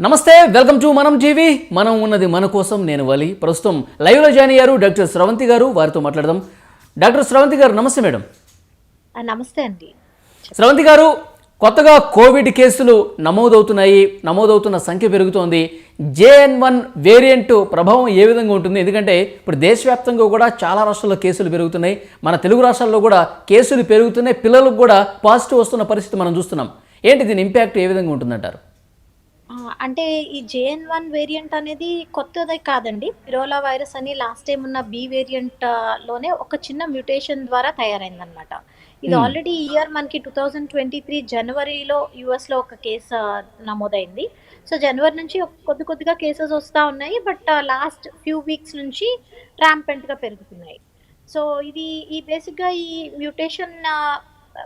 నమస్తే welcome to మనం జీవి మనం ఉన్నది మన కోసం నేను వలి. ప్రస్తుతం లైవ్లో జాయిన్ అయ్యారు డాక్టర్ స్రవంతి గారు. వారితో మాట్లాడదాం. డాక్టర్ స్రవంతి గారు నమస్తే మేడం. నమస్తే అండి. స్రవంతి గారు కొత్తగా కోవిడ్ కేసులు నమోదవుతున్నాయి. నమోదవుతున్న సంఖ్య పెరుగుతోంది. జేఎన్ వన్ వేరియంట్ ప్రభావం ఏ విధంగా ఉంటుంది? ఎందుకంటే ఇప్పుడు దేశవ్యాప్తంగా కూడా చాలా రాష్ట్రాల్లో కేసులు పెరుగుతున్నాయి. మన తెలుగు రాష్ట్రాల్లో కూడా కేసులు పెరుగుతున్నాయి. పిల్లలకు కూడా పాజిటివ్ వస్తున్న పరిస్థితి మనం చూస్తున్నాం. ఏంటి దీని ఇంపాక్ట్ ఏ విధంగా ఉంటుందంటారు? ఆ, అంటే ఈ జేఎన్ వన్ వేరియంట్ అనేది కొత్తది కాదండి. పిరోలా వైరస్ అని లాస్ట్ టైం ఉన్న బి వేరియంట్లోనే ఒక చిన్న మ్యూటేషన్ ద్వారా తయారైందనమాట ఇది Hmm. ఆల్రెడీ ఇయర్ మనకి టూ థౌజండ్ ట్వంటీ త్రీ జనవరిలో యుఎస్లో ఒక కేసు నమోదైంది. సో జనవరి నుంచి ఒక- కొద్ది కొద్దిగా కేసెస్ వస్తూ ఉన్నాయి. బట్ లాస్ట్ ఫ్యూ వీక్స్ నుంచి rampant గా పెరుగుతున్నాయి. సో ఇది ఈ బేసిక్గా ఈ మ్యూటేషన్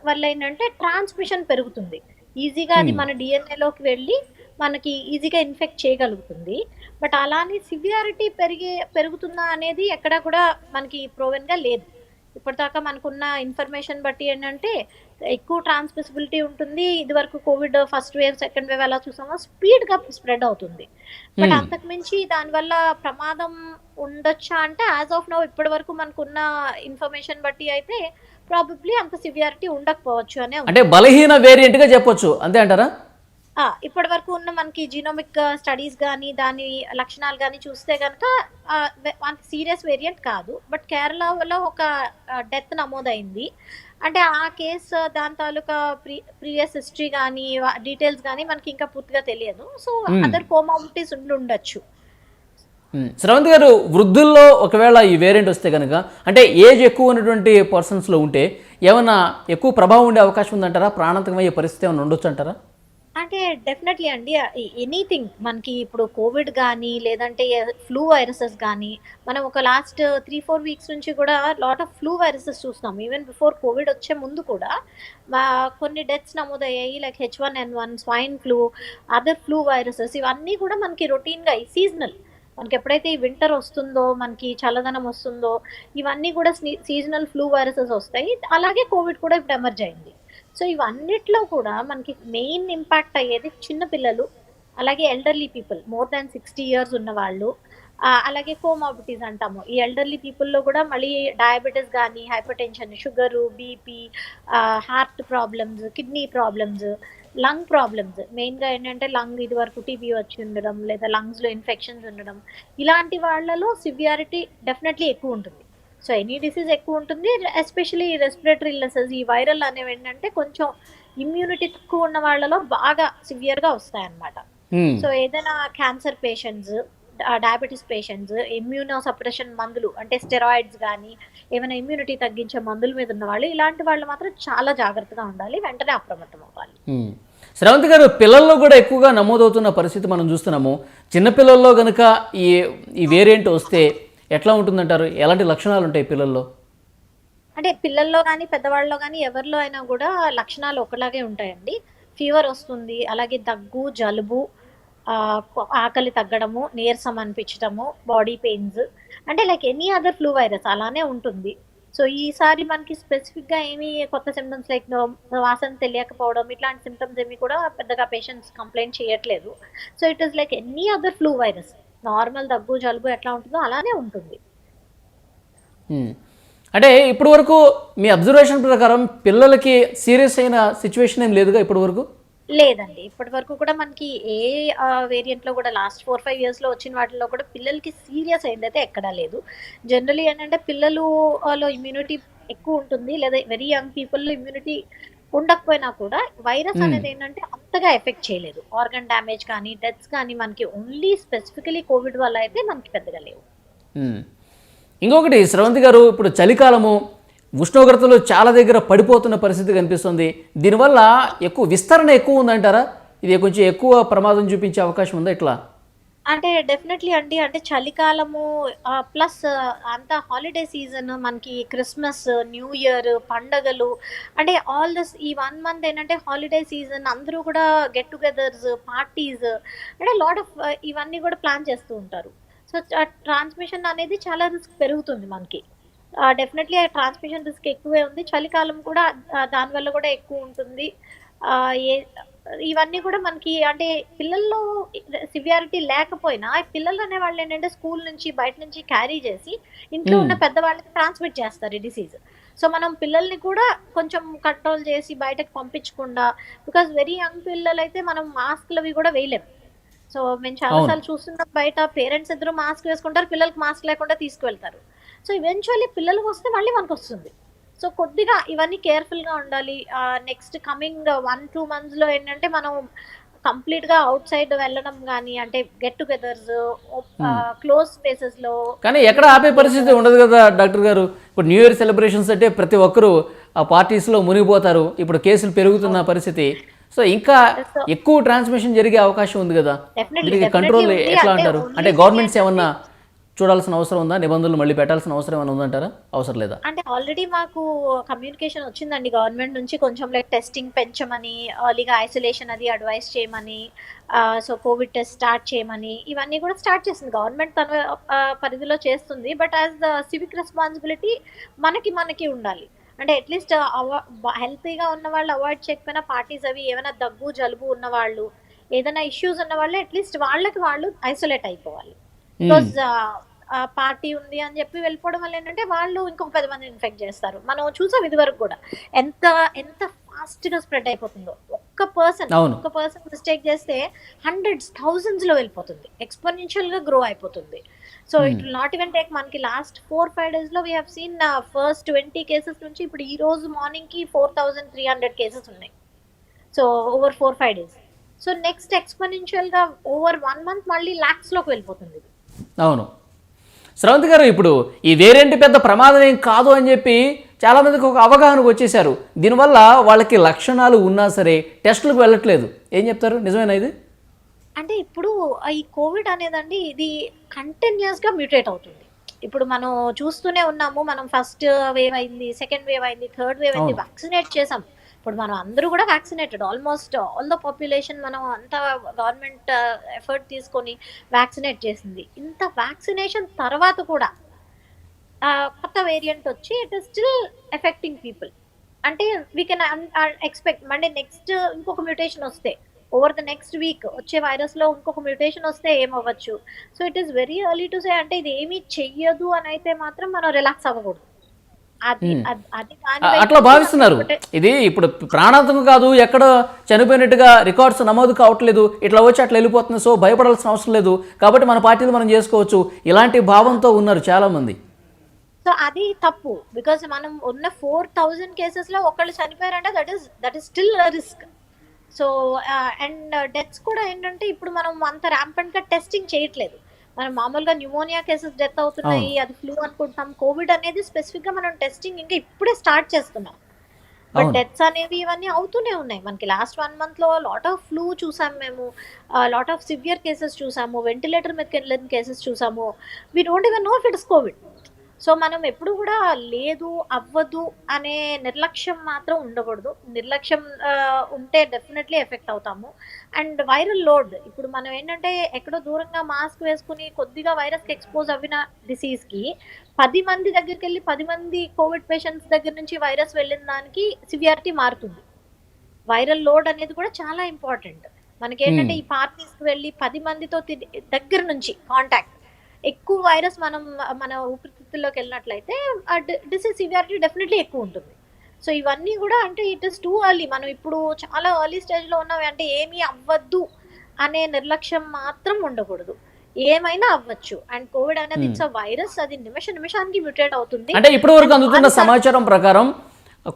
వల్ల ఏంటంటే ట్రాన్స్మిషన్ పెరుగుతుంది. ఈజీగా అది Hmm. మన డిఎన్ఏలోకి వెళ్ళి మనకి ఈజీగా ఇన్ఫెక్ట్ చేయగలుగుతుంది. బట్ అలానే సివియారిటీ పెరిగే పెరుగుతుందా అనేది ఎక్కడా కూడా మనకి proven గా లేదు. ఇప్పటిదాకా మనకున్న ఇన్ఫర్మేషన్ బట్టి ఏంటంటే ఎక్కువ ట్రాన్స్మిసిబిలిటీ ఉంటుంది. ఇది వరకు Covid first wave second wave ఎలా చూసామో స్పీడ్గా స్ప్రెడ్ అవుతుంది. But Hmm. అంతకు మించి దానివల్ల ప్రమాదం ఉండొచ్చా అంటే యాజ్ ఆఫ్ నో ఇప్పటి వరకు మనకున్న ఇన్ఫర్మేషన్ బట్టి అయితే ప్రాబబ్లీ అంత సివియారిటీ ఉండకపోవచ్చు అనే. అంటే బలహీన వేరియంట్గా చెప్పొచ్చు. అంతే అంటారా? ఇప్పటి వరకు ఉన్న మనకి జీనోమిక్ స్టడీస్ కానీ దాని లక్షణాలు కానీ చూస్తే కనుక అంత సీరియస్ వేరియంట్ కాదు. బట్ కేరళలో ఒక డెత్ నమోదైంది. అంటే ఆ కేసు దాని తాలూకా ప్రీ ప్రీవియస్ హిస్టరీ కానీ డీటెయిల్స్ కానీ మనకి ఇంకా పూర్తిగా తెలియదు. So Hmm. అదర్ కోమాబిలిటీస్ ఉండి ఉండొచ్చు. ఉమ్, శ్రవంతి గారు వృద్ధుల్లో ఒకవేళ ఈ వేరియంట్ వస్తే కనుక అంటే ఏజ్ ఎక్కువ ఉన్నటువంటి పర్సన్స్లో ఉంటే ఏమైనా ఎక్కువ ప్రభావం ఉండే అవకాశం ఉందంటారా? ప్రాణాంతకమయ్యే పరిస్థితి ఏమైనా ఉండొచ్చు అంటారా? అంటే డెఫినెట్లీ అండి ఎనీథింగ్ మనకి ఇప్పుడు కోవిడ్ కానీ లేదంటే ఫ్లూ వైరసెస్ కానీ మనం ఒక లాస్ట్ త్రీ ఫోర్ వీక్స్ నుంచి కూడా లాట్ ఆఫ్ ఫ్లూ వైరసెస్ చూస్తున్నాం. ఈవెన్ బిఫోర్ కోవిడ్ వచ్చే ముందు కూడా మా కొన్ని డెత్స్ నమోదయ్యాయి like H one N one swine flu other flu viruses ఇవన్నీ కూడా మనకి రొటీన్గా సీజనల్ మనకి ఎప్పుడైతే ఈ వింటర్ వస్తుందో మనకి చల్లదనం వస్తుందో ఇవన్నీ కూడా సీజనల్ ఫ్లూ వైరసెస్ వస్తాయి. అలాగే కోవిడ్ కూడా ఇప్పుడు ఎమర్జ్ అయింది. సో ఇవన్నిట్లో కూడా మనకి మెయిన్ ఇంపాక్ట్ అయ్యేది చిన్నపిల్లలు అలాగే elderly people more than sixty years ఉన్న వాళ్ళు. అలాగే కోమాబిటీస్ అంటాము. ఈ ఎల్డర్లీ పీపుల్లో కూడా మళ్ళీ డయాబెటీస్ కానీ hypertension sugar BP heart problems kidney problems lung problems మెయిన్గా ఏంటంటే లంగ్ ఇది వరకు టీబీ వచ్చి ఉండడం లేదా లంగ్స్లో ఇన్ఫెక్షన్స్ ఉండడం. ఇలాంటి వాళ్ళలో సివియారిటీ డెఫినెట్లీ ఎక్కువ ఉంటుంది. సో ఎనీ డిసీజ్ ఎక్కువ ఉంటుంది. ఎస్పెషలీ రెస్పిరేటరీ ఇల్లసెస్ ఈ వైరల్ అనేవి ఏంటంటే కొంచెం ఇమ్యూనిటీ తక్కువ ఉన్న వాళ్ళలో బాగా సివియర్గా వస్తాయన్నమాట. ఉమ్, సో ఏదైనా cancer patients diabetes patients immunosuppression మందులు అంటే స్టెరాయిడ్స్ కానీ ఏమైనా ఇమ్యూనిటీ తగ్గించే మందుల మీద ఉన్న వాళ్ళు ఇలాంటి వాళ్ళు మాత్రం చాలా జాగ్రత్తగా ఉండాలి. వెంటనే అప్రమత్తం అవ్వాలి. ఉమ్. శ్రవంతి గారు పిల్లల్లో కూడా ఎక్కువగా నమోదవుతున్న పరిస్థితి మనం చూస్తున్నాము. చిన్నపిల్లల్లో కనుక ఈ ఈ వేరియంట్ వస్తే ఎట్లా ఉంటుందంటారు? ఎలాంటి లక్షణాలు ఉంటాయి పిల్లల్లో? అంటే పిల్లల్లో కానీ పెద్దవాళ్ళలో కానీ ఎవరిలో అయినా కూడా లక్షణాలు ఒకలాగే ఉంటాయండి. ఫీవర్ వస్తుంది అలాగే దగ్గు జలుబు ఆకలి తగ్గడము నీరసం అనిపించడము బాడీ పెయిన్స్ అంటే like any other flu virus అలానే ఉంటుంది. సో ఈసారి మనకి స్పెసిఫిక్గా ఏమి కొత్త సిమ్టమ్స్ లైక్ వాసన తెలియకపోవడం ఇట్లాంటి సిమ్టమ్స్ ఏమి కూడా పెద్దగా పేషెంట్స్ కంప్లైంట్ చేయట్లేదు. So it is like any other flu virus. Normal దగ్గు జలుబు ఎట్లా ఉంటుందో అలానే ఉంటుంది. అంటే ఇప్పటి వరకు మీ అబ్జర్వేషన్ ప్రకారం పిల్లలకి సీరియస్ అయిన సిచ్యువేషన్ ఏం లేదుగా ఇప్పటి వరకు లేదండి. ఇప్పటి వరకు కూడా మనకి ఏ వేరియంట్లో కూడా లాస్ట్ ఫోర్ ఫైవ్ ఇయర్స్లో వచ్చిన వాటిలో కూడా పిల్లలకి సీరియస్ అయింది అయితే ఎక్కడా లేదు. జనరలీ ఏంటంటే పిల్లలు ఆ, లో ఇమ్యూనిటీ ఎక్కువ ఉంటుంది. లేదా వెరీ యంగ్ పీపుల్లో ఇమ్యూనిటీ ఉండకపోయినా కూడా వైరస్. అనేది ఏంటంటే అంతగా ఎఫెక్ట్ చేయలేదు. ఆర్గన్ డ్యామేజ్ కానీ డెత్స్ కానీ మనకి ఓన్లీ స్పెసిఫికలీ కోవిడ్ వల్ల అయితే మనకి పెద్దగా లేవు. ఇంకొకటి స్రవంతి గారు ఇప్పుడు చలికాలము ఉష్ణోగ్రతలు చాలా దగ్గర పడిపోతున్న పరిస్థితి కనిపిస్తుంది. దీనివల్ల ఎక్కువ విస్తరణ ఎక్కువ ఉందంటారా? ఇది కొంచెం ఎక్కువ ప్రమాదం చూపించే అవకాశం ఉందా ఇట్లా? అంటే డెఫినెట్లీ అండి. అంటే చలికాలము ప్లస్ అంతా హాలిడే సీజన్ మనకి క్రిస్మస్ న్యూ ఇయర్ పండగలు అంటే ఆల్ దిస్ ఈ వన్ మంత్ ఏంటంటే హాలిడే సీజన్ అందరూ కూడా గెట్ టుగెదర్స్ పార్టీస్ అంటే లాట్ ఆఫ్ ఇవన్నీ కూడా ప్లాన్ చేస్తూ ఉంటారు. సో ట్రాన్స్మిషన్ అనేది చాలా రిస్క్ పెరుగుతుంది మనకి. డెఫినెట్లీ ట్రాన్స్మిషన్ రిస్క్ ఎక్కువే ఉంది. చలికాలం కూడా ఆ, దానివల్ల కూడా ఎక్కువ ఉంటుంది. ఏ ఇవన్నీ కూడా మనకి అంటే పిల్లల్లో సివియారిటీ లేకపోయినా పిల్లలు అనే వాళ్ళు ఏంటంటే స్కూల్ నుంచి బయట నుంచి క్యారీ చేసి ఇంట్లో ఉన్న. పెద్దవాళ్ళకి ట్రాన్స్మిట్ చేస్తారు ఈ డిసీజ్. సో మనం పిల్లల్ని కూడా కొంచెం కంట్రోల్ చేసి బయటకు పంపించకుండా బికాస్ వెరీ యంగ్ పిల్లలు అయితే మనం మాస్క్లు అవి కూడా వేయలేం. సో మేము చాలాసార్లు చూస్తున్నాం బయట పేరెంట్స్ ఇద్దరు మాస్క్ వేసుకుంటారు పిల్లలకి మాస్క్ లేకుండా తీసుకువెళ్తారు. సో ఈవెన్చువల్లీ పిల్లలకు వస్తే మళ్ళీ మనకు వస్తుంది సో కొద్దిగా ఇవన్నీ కేర్ఫుల్గా ఉండాలి. నెక్స్ట్ కమింగ్ వన్ టూ మంత్స్లో ఏంటంటే మనం కంప్లీట్గా అవుట్ సైడ్ వెళ్ళడం కానీ అంటే గెట్ టుగెదర్స్ క్లోజ్ స్పేసెస్లో కానీ ఎక్కడ ఆపే పరిస్థితి ఉండదు కదా డాక్టర్ గారు. ఇప్పుడు న్యూ ఇయర్ సెలబ్రేషన్స్ అంటే ప్రతి ఒక్కరూ ఆ పార్టీస్లో మునిగిపోతారు. ఇప్పుడు కేసులు పెరుగుతున్న పరిస్థితి. సో ఇంకా ఎక్కువ ట్రాన్స్మిషన్ జరిగే అవకాశం ఉంది కదా. కంట్రోల్. ఎట్లా అంటే అంటారు? అంటే గవర్నమెంట్స్ ఏమన్నా చూడాల్సిన అవసరం ఉందా? నిబంధనలు మళ్ళీ పెట్టాల్సిన అవసరం ఏమైనా ఉందంటారా? అవసరం లేదా? అంటే ఆల్రెడీ మాకు కమ్యూనికేషన్ వచ్చిందండి గవర్నమెంట్ నుంచి. కొంచెం లైక్ టెస్టింగ్ పెంచమని ఎర్లీగా ఐసోలేషన్ అది అడ్వైస్ చేయమని సో కోవిడ్ టెస్ట్ స్టార్ట్ చేయమని ఇవన్నీ కూడా స్టార్ట్ చేసింది గవర్నమెంట్ తన పరిధిలో చేస్తుంది. But as the civic responsibility మనకి మనకి ఉండాలి. అంటే అట్లీస్ట్ హెల్తీగా ఉన్న వాళ్ళు అవాయిడ్ చేయకపోయినా పార్టీస్ అవి ఏమైనా దగ్గు జలుబు ఉన్న వాళ్ళు ఏదైనా ఇష్యూస్ ఉన్న వాళ్ళు అట్లీస్ట్ వాళ్ళకి వాళ్ళు ఐసోలేట్ అయిపోవాలి. బికాజ్ పార్టీ ఉంది అని చెప్పి వెళ్ళిపోవడం వల్ల ఏంటంటే వాళ్ళు ఇంకొక పది మంది ఇన్ఫెక్ట్ చేస్తారు. మనం చూసాం ఇది వరకు కూడా ఎంత ఎంత ఫాస్ట్గా స్ప్రెడ్ అయిపోతుందో. ఒక్క పర్సన్. ఒక్క పర్సన్ మిస్టేక్ చేస్తే హండ్రెడ్స్ థౌజండ్స్లో వెళ్ళిపోతుంది. ఎక్స్పోనెన్షియల్గా గ్రో అయిపోతుంది. So it not even take మనకి లాస్ట్ ఫోర్ ఫైవ్ డేస్లో we have seen first twenty cases నుంచి ఇప్పుడు ఈ రోజు మార్నింగ్కి four thousand three hundred cases ఉన్నాయి. So over four five days so next ఎక్స్పోనెన్షియల్గా over one month మళ్ళీ లాక్స్లోకి వెళ్ళిపోతుంది. ఇది. అవును. శ్రవంతి గారు ఇప్పుడు ఈ వేరేంటి పెద్ద ప్రమాదం ఏం కాదు అని చెప్పి చాలామందికి ఒక అవగాహనకు వచ్చేసారు దీనివల్ల వాళ్ళకి లక్షణాలు ఉన్నా సరే టెస్టులకు వెళ్ళట్లేదు. ఏం చెప్తారు? నిజమేనా ఇది? అంటే ఇప్పుడు ఈ కోవిడ్ అనేదండి ఇది కంటిన్యూస్గా మ్యూటేట్ అవుతుంది. ఇప్పుడు మనం చూస్తూనే ఉన్నాము మనం ఫస్ట్ వేవ్ అయింది సెకండ్ వేవ్ అయింది థర్డ్ వేవ్ అయింది. వ్యాక్సినేట్ చేసాం. ఇప్పుడు మనం అందరూ కూడా vaccinated almost all the population మనం అంతా గవర్నమెంట్ ఎఫర్ట్ uh, తీసుకొని వ్యాక్సినేట్ చేసింది. ఇంత వ్యాక్సినేషన్ తర్వాత కూడా uh, కొత్త వేరియంట్ వచ్చి it is still affecting people అంటే వీ కెన్ ఎక్స్పెక్ట్ మళ్ళీ నెక్స్ట్ ఇంకొక మ్యూటేషన్ వస్తే ఓవర్ ద నెక్స్ట్ వీక్ వచ్చే వైరస్లో ఇంకొక మ్యూటేషన్ వస్తే ఏమవ్వచ్చు? So it is very early to say అంటే ఇది ఏమీ చెయ్యదు అని అయితే మాత్రం మనం రిలాక్స్ అవ్వకూడదు. అట్లా భావిస్తున్నారు. ఇది ఇప్పుడు ప్రాణాంతకం కాదు ఎక్కడ చనిపోయినట్టుగా రికార్డ్స్ నమోదు కావట్లేదు ఇట్లా వచ్చి అట్లా వెళ్ళిపోతుంది సో భయపడాల్సిన అవసరం లేదు. కాబట్టి మన పార్టీలు మనం చేసుకోవచ్చు. ఇలాంటి భావంతో ఉన్నారు చాలా మంది సో అది తప్పు. బికాస్ మనం ఉన్న ఫోర్ థౌజండ్ కేసెస్లో ఒకళ్ళు చనిపోయారంటే that is that is still risk so and deaths కూడా ఏంటంటే ఇప్పుడు మనం అంత ర్యాంపెంట్గా టెస్టింగ్ చేయట్లేదు. మనం మామూలుగా న్యూమోనియా కేసెస్ డెత్ అవుతున్నాయి అది ఫ్లూ అనుకుంటున్నాం. కోవిడ్ అనేది స్పెసిఫిక్గా మనం టెస్టింగ్ ఇంకా ఇప్పుడే స్టార్ట్ చేస్తున్నాం. బట్. డెత్స్ అనేవి ఇవన్నీ అవుతూనే ఉన్నాయి. మనకి లాస్ట్ వన్ మంత్లో లాట్ ఆఫ్ ఫ్లూ చూసాం మేము. లాట్ ఆఫ్ సివియర్ కేసెస్ చూసాము. వెంటిలేటర్ వెళ్ళిన కేసెస్ చూసాము. We don't even know if it's Covid so మనం ఎప్పుడు కూడా లేదు అవ్వదు అనే నిర్లక్ష్యం మాత్రం ఉండకూడదు. నిర్లక్ష్యం ఉంటే డెఫినెట్లీ ఎఫెక్ట్ అవుతాము. అండ్ వైరల్ లోడ్ ఇప్పుడు మనం ఏంటంటే ఎక్కడో దూరంగా మాస్క్ వేసుకుని కొద్దిగా వైరస్కి ఎక్స్పోజ్ అవ్విన డిసీజ్కి పది మంది దగ్గరికి వెళ్ళి పది మంది కోవిడ్ పేషెంట్స్ దగ్గర నుంచి వైరస్ వెళ్ళిన దానికి సివియారిటీ మారుతుంది. వైరల్ లోడ్ అనేది కూడా చాలా ఇంపార్టెంట్ మనకి ఏంటంటే ఈ పార్టీస్కి వెళ్ళి పది మందితో దగ్గర నుంచి కాంటాక్ట్ ఎక్కువ వైరస్ మనం మన ఊపిరితిత్తుల్లోకి వెళ్ళినట్లయితే ఆ డిసీజ్ సివియారిటీ డెఫినెట్లీ ఎక్కువ ఉంటుంది. సో ఇవన్నీ కూడా అంటే ఇట్ ఇస్ టూ ఎర్లీ మనం ఇప్పుడు చాలా ఎర్లీ స్టేజ్లో ఉన్నాం అంటే ఏమీ అవ్వద్దు అనే నిర్లక్ష్యం మాత్రం ఉండకూడదు. ఏమైనా అవ్వచ్చు. అండ్ కోవిడ్ అనేది ఇట్స్ వైరస్. అది నిమిష నిమిషానికి మ్యూటేట్ అవుతుంది. అంటే ఇప్పటి వరకు అందుతున్న సమాచారం ప్రకారం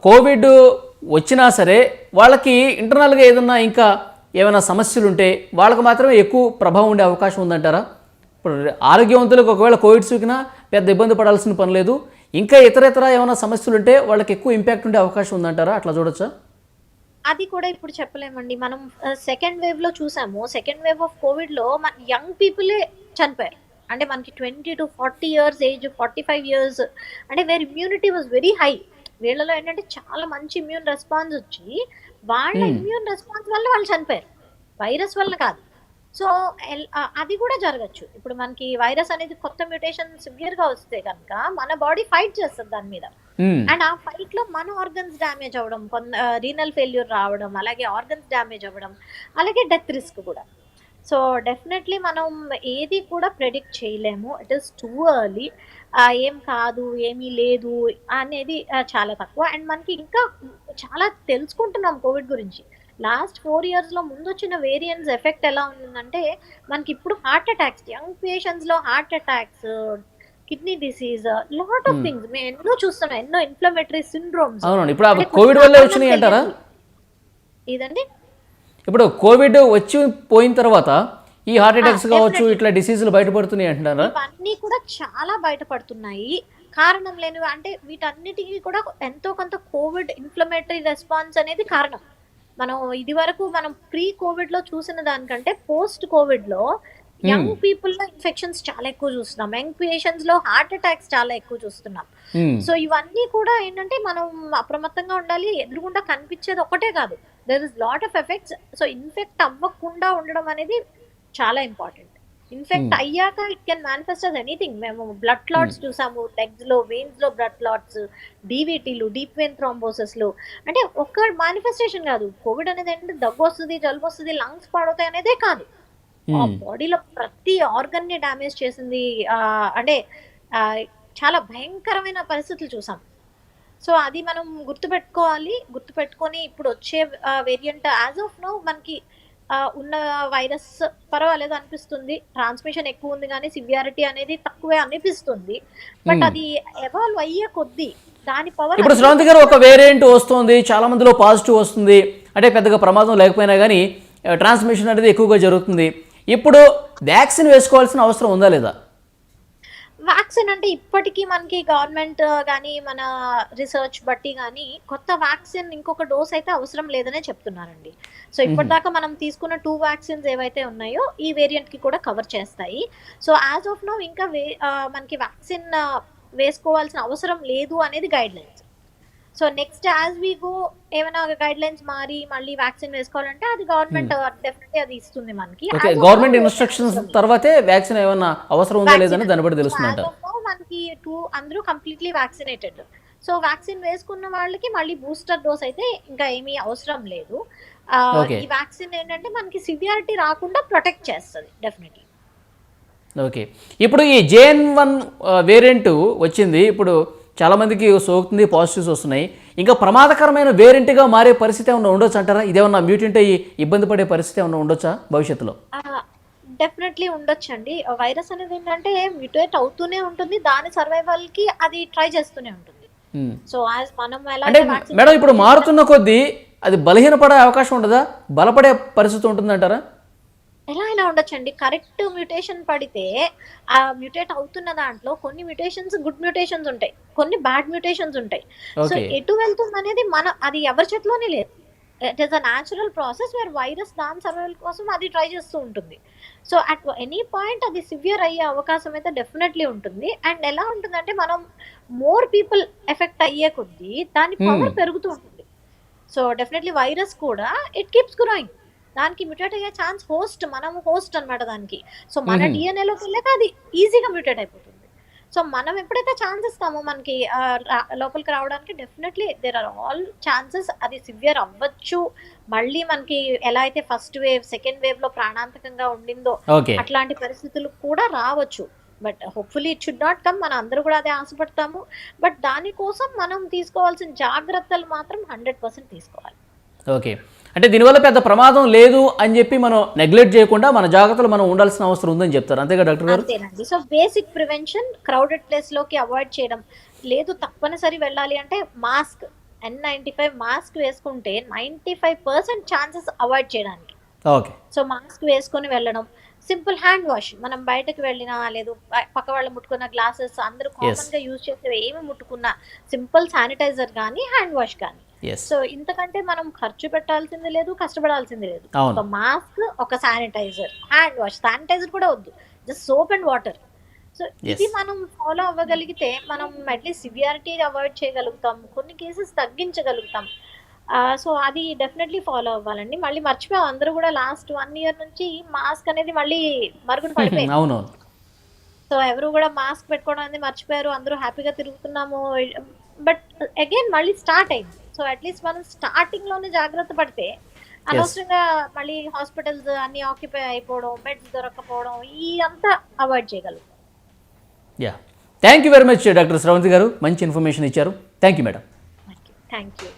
కోవిడ్ వచ్చినా సరే వాళ్ళకి ఇంటర్నల్గా ఏదన్నా ఇంకా ఏమైనా సమస్యలు ఉంటే వాళ్ళకి మాత్రమే ఎక్కువ ప్రభావం ఉండే అవకాశం ఉందంటారా? ఇప్పుడు ఆరోగ్యవంతులకు ఒకవేళ కోవిడ్ సోకినా పెద్ద ఇబ్బంది పడాల్సిన పని లేదు. ఇంకా ఇతర ఇతర ఏమైనా సమస్యలు ఉంటే వాళ్ళకి ఎక్కువ ఇంపాక్ట్ ఉండే అవకాశం ఉందంటారా? అట్లా చూడొచ్చా? అది కూడా ఇప్పుడు చెప్పలేమండి. మనం సెకండ్ వేవ్లో చూసాము. సెకండ్ వేవ్ ఆఫ్ కోవిడ్లో మన యంగ్ పీపులే చనిపోయారు. అంటే మనకి twenty to forty years age forty five years అంటే where immunity was very high వీళ్ళలో ఏంటంటే చాలా మంచి ఇమ్యూన్ రెస్పాన్స్ వచ్చి వాళ్ళ. ఇమ్యూన్ రెస్పాన్స్ వల్ల వాళ్ళు చనిపోయారు. వైరస్ వల్ల కాదు. సో అది కూడా జరగచ్చు. ఇప్పుడు మనకి వైరస్ అనేది కొత్త మ్యూటేషన్ సివియర్గా వస్తే కనుక మన బాడీ ఫైట్ చేస్తుంది దాని మీద. అండ్ ఆ ఫైట్లో మన ఆర్గన్స్ డ్యామేజ్ అవ్వడం రీనల్ ఫెయిల్యూర్ రావడం అలాగే ఆర్గన్స్ డ్యామేజ్ అవ్వడం అలాగే డెత్ రిస్క్ కూడా. సో డెఫినెట్లీ మనం ఏది కూడా ప్రెడిక్ట్ చేయలేము. It is too early. ఏం కాదు ఏమీ లేదు అనేది చాలా తక్కువ. అండ్ మనకి ఇంకా చాలా తెలుసుకుంటున్నాం కోవిడ్ గురించి. లాస్ట్ ఫోర్ ఇయర్స్లో ముందు వచ్చిన వేరియంట్స్ ఎఫెక్ట్ ఎలా ఉందంటే మనకి ఇప్పుడు heart attacks young పేషెంట్స్లో heart attacks kidney disease lot of. Things మేము ఎన్నో చూస్తున్నాం ఎన్నో ఇన్ఫ్లమేటరీ సిండ్రోమ్స్ అవునండి ఇప్పుడు కోవిడ్ వల్లే వచ్చినాయి అంటారా? ఇదండి ఇప్పుడు కోవిడ్ వచ్చి పోయిన తర్వాత ఈ హార్ట్ అటాక్స్ కావచ్చు. ఇట్లా డిసీజులు బయటపడుతున్నాయి అంటున్నారా? ఇవన్నీ కూడా చాలా బయటపడుతున్నాయి. కారణం లేనివి అంటే వీటన్నిటికీ కూడా ఎంతో కొంత కోవిడ్ ఇన్ఫ్లమేటరీ రెస్పాన్స్ అనేది కారణం. మనం ఇది వరకు మనం ప్రీ కోవిడ్లో చూసిన దానికంటే పోస్ట్ కోవిడ్లో యంగ్ పీపుల్లో ఇన్ఫెక్షన్స్ చాలా ఎక్కువ చూస్తున్నాం. యంగ్ పేషెంట్స్లో హార్ట్ అటాక్స్ చాలా ఎక్కువ చూస్తున్నాం. సో ఇవన్నీ కూడా ఏంటంటే మనం అప్రమత్తంగా ఉండాలి. ఎదురుగుండా కనిపించేది ఒకటే కాదు. There is lot of effects so infect అవ్వకుండా ఉండడం అనేది చాలా ఇంపార్టెంట్ ఇన్ఫెక్ట్ Hmm. అయ్యాక it can manifest as anything మేము బ్లడ్ క్లాట్స్ చూసాము లెగ్స్లో వెయిన్స్లో బ్లడ్ క్లాట్స్ డీవీటీలు డీప్ వెయిన్ థ్రాంబోసెస్లు అంటే ఒక్క మేనిఫెస్టేషన్ కాదు. కోవిడ్ అనేది ఏంటంటే దగ్గు వస్తుంది జలుబు వస్తుంది లంగ్స్ పాడవుతాయి అనేదే కాదు. ఆ బాడీలో ప్రతి ఆర్గన్ని డ్యామేజ్ చేసింది అంటే చాలా భయంకరమైన పరిస్థితులు చూసాం. సో అది మనం గుర్తుపెట్టుకోవాలి. గుర్తుపెట్టుకొని ఇప్పుడు వచ్చే వేరియంట్ యాజ్ ఆఫ్ నో మనకి ఉన్న వైరస్ పర్వాలేదు అనిపిస్తుంది. ట్రాన్స్మిషన్ ఎక్కువ ఉంది కానీ సివియారిటీ అనేది తక్కువే అనిపిస్తుంది. But Hmm. అది ఎవాల్వ్ అయ్యే కొద్దీ దాని పవర్ ఇప్పుడు శ్రవంతి గారు ఒక వేరియంట్ వస్తుంది. చాలా మందిలో పాజిటివ్ వస్తుంది. అంటే పెద్దగా ప్రమాదం లేకపోయినా కానీ ట్రాన్స్మిషన్ అనేది ఎక్కువగా జరుగుతుంది. ఇప్పుడు వ్యాక్సిన్ వేసుకోవాల్సిన అవసరం ఉందా లేదా? వ్యాక్సిన్ అంటే ఇప్పటికీ మనకి గవర్నమెంట్ కానీ మన రీసెర్చ్ బట్టి కానీ కొత్త వ్యాక్సిన్ ఇంకొక డోస్ అయితే అవసరం లేదనే చెప్తున్నారండి. సో ఇప్పటిదాకా మనం తీసుకున్న టూ వ్యాక్సిన్స్ ఏవైతే ఉన్నాయో ఈ వేరియంట్కి కూడా కవర్ చేస్తాయి. సో యాజ్ ఆఫ్ నో ఇంకా వే మనకి వ్యాక్సిన్ వేసుకోవాల్సిన అవసరం లేదు అనేది guidelines so next as we go ఏమైనా గైడ్ లైన్స్ మారి మళ్ళీ వ్యాక్సిన్ వేసుకోవాలంటే అది గవర్నమెంట్ డెఫినెట్లీ అది ఇస్తుంది మనకి. గవర్నమెంట్ ఇన్స్ట్రక్షన్స్ తర్వాతే వ్యాక్సిన్ ఏమన్నా అవసరం ఉందా లేదని దాన్ని బట్టి now, మనకి టూ అందరూ కంప్లీట్లీ వ్యాక్సినేటెడ్ సో వ్యాక్సిన్ వేసుకున్న వాళ్ళకి మళ్ళీ బూస్టర్ డోస్ అయితే ఇంకా ఏమీ అవసరం లేదు. ఈ వ్యాక్సిన్ ఏంటంటే మనకి సివియారిటీ రాకుండా ప్రొటెక్ట్ చేస్తుంది డెఫినెట్లీ ఓకే ఇప్పుడు ఈ జేఎన్ వన్ వేరియంట్ వచ్చింది. ఇప్పుడు చాలా మందికి సోకుతుంది పాజిటివ్స్ వస్తున్నాయి. ఇంకా ప్రమాదకరమైన వేరియంట్గా మారే పరిస్థితి ఏమన్నా ఉండొచ్చు అంటారా? ఇదేమన్నా మ్యూటెంట్ అయ్యి ఇబ్బంది పడే పరిస్థితి ఏమన్నా ఉండొచ్చా భవిష్యత్తులో? డెఫినెట్లీ ఉండొచ్చండి. వైరస్ అనేది ఏంటంటే మ్యూటేట్ అవుతూనే ఉంటుంది. దాని సర్వైవల్కి అది ట్రై చేస్తూనే ఉంటుంది. సో యాజ్ మనం ఎలా మేడం ఇప్పుడు మారుతున్న కొద్దీ అది బలహీనపడే అవకాశం ఉండదా? బలపడే పరిస్థితి ఉంటుందంటారా? ఎలా అయినా ఉండొచ్చండి? కరెక్ట్ మ్యూటేషన్ పడితే ఆ మ్యూటేట్ అవుతున్న దాంట్లో కొన్ని మ్యూటేషన్స్ గుడ్ మ్యూటేషన్స్ ఉంటాయి కొన్ని బ్యాడ్ మ్యూటేషన్స్ ఉంటాయి. సో ఎటు వెళ్తుంది అనేది మన అది ఎవరి చేతిలోనే లేదు. It is a natural process where virus దాని సర్వైవల్ కోసం అది ట్రై చేస్తూ ఉంటుంది. సో అట్ ఎనీ పాయింట్ అది సివియర్ అయ్యే అవకాశం అయితే డెఫినెట్లీ ఉంటుంది. అండ్ ఎలా ఉంటుందంటే మనం మోర్ పీపుల్ ఎఫెక్ట్ అయ్యే కొద్దీ దాని పవర్ Hmm. పెరుగుతూ ఉంటుంది. సో డెఫినెట్లీ వైరస్ కూడా ఇట్ కీప్స్ గ్రోయింగ్ దానికి మ్యూటేట్ అయ్యే ఛాన్స్ హోస్ట్ మనం హోస్ట్ అన్నమాట దానికి. సో మన. డిఎన్ఏలోకి వెళ్ళాక అది ఈజీగా మ్యూటేట్ అయిపోతుంది. సో మనం ఎప్పుడైతే ఛాన్స్ ఇస్తామో మనకి లోపలికి రావడానికి definitely there are all chances అది సివియర్ అవ్వచ్చు. మళ్ళీ మనకి ఎలా అయితే ఫస్ట్ వేవ్ సెకండ్ వేవ్లో ప్రాణాంతకంగా ఉండిందో అట్లాంటి పరిస్థితులు కూడా రావచ్చు. But hopefully it should not come మన అందరూ కూడా అదే ఆశపడతాము. బట్ దానికోసం మనం తీసుకోవాల్సిన జాగ్రత్తలు మాత్రం హండ్రెడ్ పర్సెంట్ తీసుకోవాలి. ఓకే. అంటే దీనివల్ల పెద్ద ప్రమాదం లేదు అని చెప్పి మనం నెగ్లెక్ట్ చేయకుండా మన జాగ్రత్తలు మనం ఉండాల్సిన అవసరం ఉందని చెప్తారు. అంతేగా డాక్టర్ గారు? సో బేసిక్ ప్రివెన్షన్ క్రౌడెడ్ ప్లేస్లోకి అవాయిడ్ చేయడం. లేదు తప్పనిసరి వెళ్ళాలి అంటే mask N ninety five mask వేసుకుంటే ninety five percent chances avoid చేయడానికి. ఓకే. సో మాస్క్ వేసుకొని వెళ్ళడం. సింపుల్ హ్యాండ్ వాష్ మనం బయటకు వెళ్ళినా లేదు పక్క వాళ్ళు ముట్టుకున్న గ్లాసెస్ అందరూ కామన్గా యూజ్ చేసేవి ఏమి ముట్టుకున్నా సింపుల్ శానిటైజర్ కానీ హ్యాండ్ వాష్ కానీ సో ఇంతకంటే మనం ఖర్చు పెట్టాల్సింది లేదు కష్టపడాల్సింది లేదు. ఒక మాస్క్ ఒక శానిటైజర్ హ్యాండ్ వాష్. శానిటైజర్ కూడా వద్దు. Just soap and water so ఇది. మనం ఫాలో అవ్వగలిగితే మనం అట్లీస్ట్ సివియారిటీ అవాయిడ్ చేయగలుగుతాం. కొన్ని కేసెస్ తగ్గించగలుగుతాం. సో అది డెఫినెట్లీ ఫాలో అవ్వాలండి. మళ్ళీ మర్చిపోయాం. అందరూ కూడా లాస్ట్ వన్ ఇయర్ నుంచి మాస్క్ అనేది మళ్ళీ మరుగున పడిపోయింది. సో ఎవరు కూడా మాస్క్ పెట్టుకోవడం అనేది మర్చిపోయారు. అందరూ హ్యాపీగా తిరుగుతున్నాము. బట్ అగైన్ మళ్ళీ స్టార్ట్ అయింది. సో అట్లీస్ట్ మనం స్టార్టింగ్లోనే జాగ్రత్త పడితే అనవసరంగా మళ్ళీ హాస్పిటల్స్ అన్ని ఆక్యుపై అయిపోవడం బెడ్స్ దొరకకపోవడం ఈ అంతా అవాయిడ్ చేయగలుగుతాం yeah thank you very much doctor Shravanthi garu. మంచి ఇన్ఫర్మేషన్ ఇచ్చారు. Thank you madam thank you